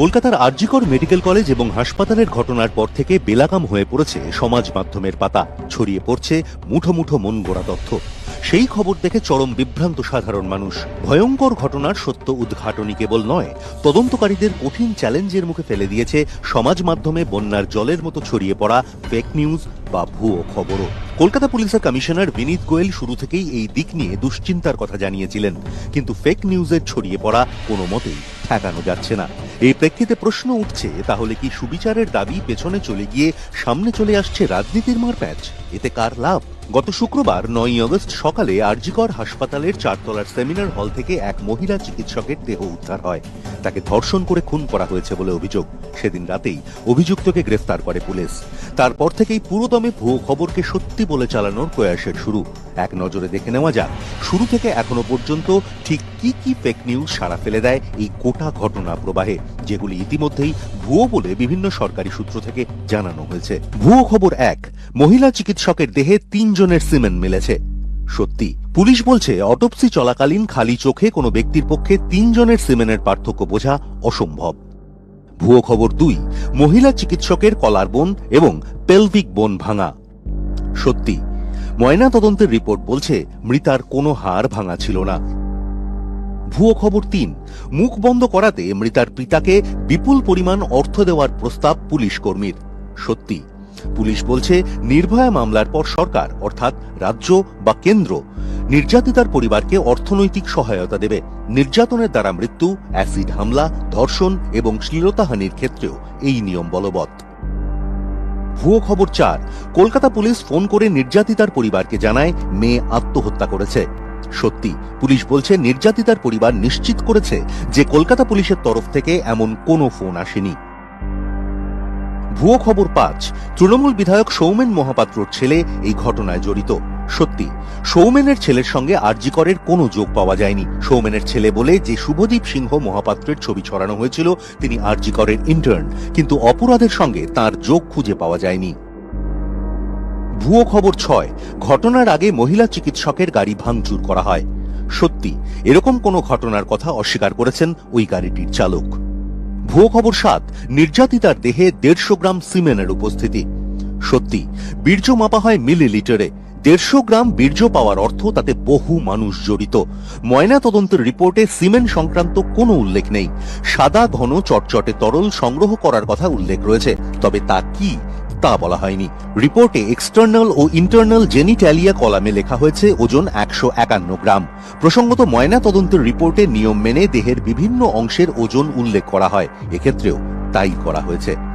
কলকাতার RG Kar medical college এবং হাসপাতালের ঘটনার পর থেকে বেলাগাম হয়ে পড়েছে সমাজ মাধ্যমের পাতা। ছড়িয়ে পড়ছে মুঠো মুঠো মন গড়া তথ্য। সেই খবর দেখে চরম বিভ্রান্ত সাধারণ মানুষ। ভয়ঙ্কর ঘটনার সত্য উদ্ঘাটনই কেবল নয়, তদন্তকারীদের কঠিন চ্যালেঞ্জের মুখে ফেলে দিয়েছে সমাজ মাধ্যমে বন্যার জলের মতো ছড়িয়ে পড়া ফেক নিউজ বা ভুয়ো খবরও। কলকাতা পুলিশের কমিশনার বিনীত গোয়েল শুরু থেকেই এই দিক নিয়ে দুশ্চিন্তার কথা জানিয়েছিলেন। কিন্তু ফেক নিউজের ছড়িয়ে পড়া কোনো মতেই ঠেকানো যাচ্ছে না। এই প্রেক্ষিতে প্রশ্ন উঠছে, তাহলে কি সুবিচারের দাবি পেছনে চলে গিয়ে সামনে চলে আসছে রাজনীতির মারপ্যাচ? এতে কার লাভ? গত শুক্রবার নয় আগস্ট সকালে আরজিকর হাসপাতালের চারতলার সেমিনার হল থেকে এক মহিলা চিকিৎসকের দেহ উদ্ধার হয়। তাকে ধর্ষণ করে খুন করা হয়েছে বলে অভিযোগ। সেদিন রাতেই অভিযুক্তকে গ্রেফতার করে পুলিশ। তারপর থেকেই পুরোদমে ভুয়ো খবরকে সত্যি বলে চালানোর প্রয়াসের শুরু। এক নজরে দেখে নেওয়া যাক, শুরু থেকে এখনও পর্যন্ত ঠিক কি কি ফেক নিউজ সারা ফেলে দেয় এই গোটা ঘটনা প্রবাহে, যেগুলি ইতিমধ্যেই ভুয়ো বলে বিভিন্ন সরকারি সূত্র থেকে জানানো হয়েছে। ভুয়ো খবর এক, মহিলা চিকিৎসকের দেহে তিনজনের সিমেন্ট মিলেছে। সত্যি, পুলিশ বলছে অটোপসি চলাকালীন খালি চোখে কোনো ব্যক্তির পক্ষে তিনজনের সিমেনের পার্থক্য বোঝা অসম্ভব। ভুয়ো খবর দুই, মহিলা চিকিৎসকের কলার বোন এবং পেলভিক বোন ভাঙা। সত্যি ময়না তদন্তের রিপোর্ট বলছে, মৃতার কোনো হাড় ভাঙা ছিল না। ভুয়ো খবর তিন, মুখ বন্ধ করাতে মৃতার পিতাকে বিপুল পরিমাণ অর্থ দেওয়ার প্রস্তাব পুলিশ কর্মীর। সত্যি, পুলিশ বলছে, নির্ভয়া মামলার পর সরকার, অর্থাৎ রাজ্য বা কেন্দ্র, নির্যাতিতার পরিবারকে অর্থনৈতিক সহায়তা দেবে। নির্যাতনের দ্বারা মৃত্যু, অ্যাসিড হামলা, ধর্ষণ এবং শ্লীলতাহানির ক্ষেত্রেও এই নিয়ম বলবৎ। ভুয়ো খবর চার, কলকাতা পুলিশ ফোন করে নির্যাতিতার পরিবারকে জানায়, মেয়ে আত্মহত্যা করেছে। সত্যি, পুলিশ বলছে নির্যাতিতার পরিবার নিশ্চিত করেছে যে কলকাতা পুলিশের তরফ থেকে এমন কোনো ফোন আসেনি। ভুয়ো খবর পাঁচ, তৃণমূল বিধায়ক সৌমেন মহাপাত্রর ছেলে এই ঘটনায় জড়িত। সত্যি, সৌমেনের ছেলের সঙ্গে আরজিকরের কোনো যোগ পাওয়া যায়নি। সৌমেনের ছেলে বলে যে শুভদীপ সিংহ মহাপাত্রের ছবি ছড়ানো হয়েছিল, তিনি আরজিকরের ইন্টার্ন কিন্তু অপরাধের সঙ্গে তার যোগ খুঁজে পাওয়া যায়নি। ভুয়ো খবর ছয়, ঘটনার আগে মহিলা চিকিৎসকের গাড়ি ভাঙচুর করা হয়। সত্যি, এরকম কোনো ঘটনার কথা অস্বীকার করেছেন ওই গাড়িটির চালক। ভুয়ো খবর সাত, নির্যাতিতার দেহে দেড়শো গ্রাম সিমেনের উপস্থিতি। সত্যি, বীর্য মাপা হয় মিলিলিটারে দেড়শো গ্রাম বীর্য পাওয়ার অর্থ তাতে বহু মানুষ জড়িত। ময়না তদন্তের রিপোর্টে সিমেন্ট সংক্রান্ত কোনো উল্লেখ নেই। সাদা, ঘন, চটচটে তরল সংগ্রহ করার কথা উল্লেখ রয়েছে, তবে তা কি তা বলা হয়নি। রিপোর্টে এক্সটার্নাল ও ইন্টারনাল জেনিট্যালিয়া কলামে লেখা হয়েছে ওজন একশো একান্ন গ্রাম। প্রসঙ্গত ময়না তদন্তের রিপোর্টে নিয়ম মেনে দেহের বিভিন্ন অংশের ওজন উল্লেখ করা হয়। এক্ষেত্রেও তাই করা হয়েছে।